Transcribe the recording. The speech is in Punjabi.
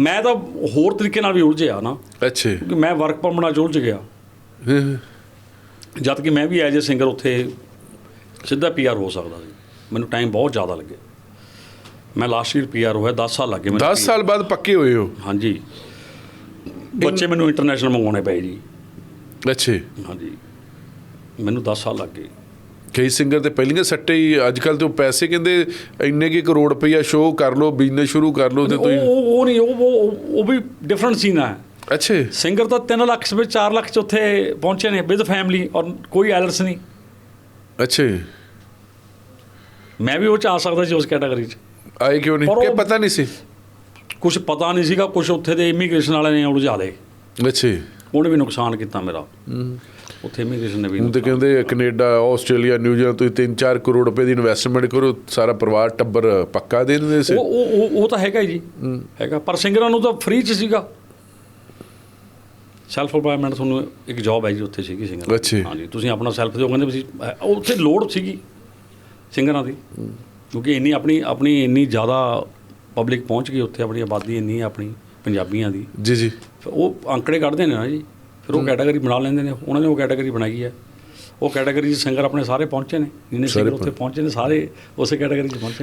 ਮੈਂ ਤਾਂ ਹੋਰ ਤਰੀਕੇ ਨਾਲ ਵੀ ਉਲਝਿਆ ਨਾ। ਅੱਛਾ। ਕਿਉਂਕਿ ਮੈਂ ਵਰਕ ਪਰਮਿਟ ਚ ਉਲਝ ਗਿਆ। ਜਦ ਕਿ ਮੈਂ ਵੀ ਐਜ ਏ ਸਿੰਗਰ ਉੱਥੇ ਸਿੱਧਾ ਪੀਆਰ ਹੋ ਸਕਦਾ ਸੀ। ਮੈਨੂੰ ਟਾਈਮ ਬਹੁਤ ਜ਼ਿਆਦਾ ਲੱਗਿਆ ਮੈਂ ਲਾਸਟ ਈਅਰ ਪੀਆਰ ਹੋਇਆ 10 ਸਾਲ ਲੱਗੇ ਮੈਨੂੰ 10 ਸਾਲ ਬਾਅਦ ਪੱਕੇ ਹੋਏ ਹੋ? ਹਾਂਜੀ। ਬੱਚੇ ਮੈਨੂੰ ਇੰਟਰਨੈਸ਼ਨਲ ਮੰਗਾਉਣੇ ਪਏ ਜੀ। ਅੱਛਾ। ਹਾਂਜੀ। ਮੈਨੂੰ 10 ਸਾਲ ਲੱਗ ਕਈ ਸਿੰਗਰ ਤੇ ਪਹਿਲੀਆਂ ਸੱਟੇ ਹੀ ਅੱਜ ਕੱਲ ਤੇ ਉਹ ਪੈਸੇ ਕਹਿੰਦੇ ਇੰਨੇ ਕੀ ਕਰੋੜ ਰੁਪਈਆ ਸ਼ੋਅ ਕਰ ਲਓ ਬਿਜ਼ਨਸ ਸ਼ੁਰੂ ਕਰ ਲਓ ਤੇ ਤੁਸੀਂ ਉਹ ਉਹ ਨਹੀਂ ਉਹ ਉਹ ਵੀ ਡਿਫਰੈਂਟ ਸੀਨ ਹੈ ਅੱਛਾ। ਸਿੰਗਰ ਤਾਂ 3 ਲੱਖ ਵਿੱਚ 4 ਲੱਖ ਚ ਉੱਥੇ ਪਹੁੰਚੇ ਨੇ ਵਿਦ ਫੈਮਿਲੀ ਔਰ ਕੋਈ ਐਲਰਸ ਨਹੀਂ। ਅੱਛਾ। ਮੈਂ ਵੀ ਉਹ ਚ ਆ ਸਕਦਾ ਸੀ ਉਸ ਕੈਟਾਗਰੀ ਚ। ਆਏ ਕਿਉਂ ਨਹੀਂ? ਕਿ ਪਤਾ ਨਹੀਂ ਸੀ? ਕੁਝ ਪਤਾ ਨਹੀਂ ਸੀਗਾ ਕੁਝ ਉੱਥੇ ਦੇ ਇਮੀਗ੍ਰੇਸ਼ਨ ਵਾਲਿਆਂ ਨੇ ਉਲਝਾ ਲਏ ਅੱਛਾ। ਉਹਨੇ ਵੀ ਨੁਕਸਾਨ ਕੀਤਾ ਮੇਰਾ। ਉੱਥੇ ਇਮੀਗ੍ਰੇਸ਼ਨ ਨੇ ਵੀ ਹੁਣ ਤੇ ਕਹਿੰਦੇ ਕੈਨੇਡਾ ਆਸਟ੍ਰੇਲੀਆ ਨਿਊਜ਼ੀਲੈਂਡ ਤੁਸੀਂ 3-4 ਕਰੋੜ ਰੁਪਏ ਦੀ ਇਨਵੈਸਟਮੈਂਟ ਕਰੋ ਸਾਰਾ ਪਰਿਵਾਰ ਟੱਬਰ ਪੱਕਾ ਦੇ ਦਿੰਦੇ ਸੀ। ਉਹ ਉਹ ਤਾਂ ਹੈਗਾ ਹੀ ਜੀ। ਹੈਗਾ। ਪਰ ਸਿੰਗਰਾਂ ਨੂੰ ਤਾਂ ਫ੍ਰੀ ਚ ਸੀਗਾ। ਸੈਲਫ ਇੰਪਲੋਇਮੈਂਟ ਤੁਹਾਨੂੰ ਇੱਕ ਜੌਬ ਹੈ ਜੀ ਉੱਥੇ ਸੀਗੀ ਸਿੰਗਰ। ਹਾਂਜੀ ਤੁਸੀਂ ਆਪਣਾ ਸੈਲਫ ਦਿਓ ਕਹਿੰਦੇ ਤੁਸੀਂ ਉੱਥੇ ਲੋੜ ਸੀਗੀ ਸਿੰਗਰਾਂ ਦੀ। ਕਿਉਂਕਿ ਇੰਨੀ ਆਪਣੀ ਆਪਣੀ ਇੰਨੀ ਜ਼ਿਆਦਾ ਪਬਲਿਕ ਪਹੁੰਚ ਗਈ ਉੱਥੇ ਆਪਣੀ ਆਬਾਦੀ ਇੰਨੀ ਆਪਣੀ। ਪੰਜਾਬੀਆਂ ਦੀ। ਜੀ ਜੀ। ਉਹ ਅੰਕੜੇ ਕੱਢਦੇ ਨੇ ਨਾ ਜੀ। ਫਿਰ ਉਹ ਕੈਟਾਗਰੀ ਬਣਾ ਲੈਂਦੇ ਨੇ। ਉਹਨਾਂ ਨੇ ਉਹ ਕੈਟਾਗਰੀ ਬਣਾਈ ਹੈ ਉਹ ਕੈਟਾਗਰੀ 'ਚ ਸਿੰਗਰ ਆਪਣੇ ਸਾਰੇ ਪਹੁੰਚੇ ਨੇ। ਜਿੰਨੇ ਸਿੰਗਰ ਉੱਥੇ ਪਹੁੰਚੇ। ਨੇ ਸਾਰੇ ਉਸੇ ਕੈਟਾਗਰੀ 'ਚ ਪਹੁੰਚੇ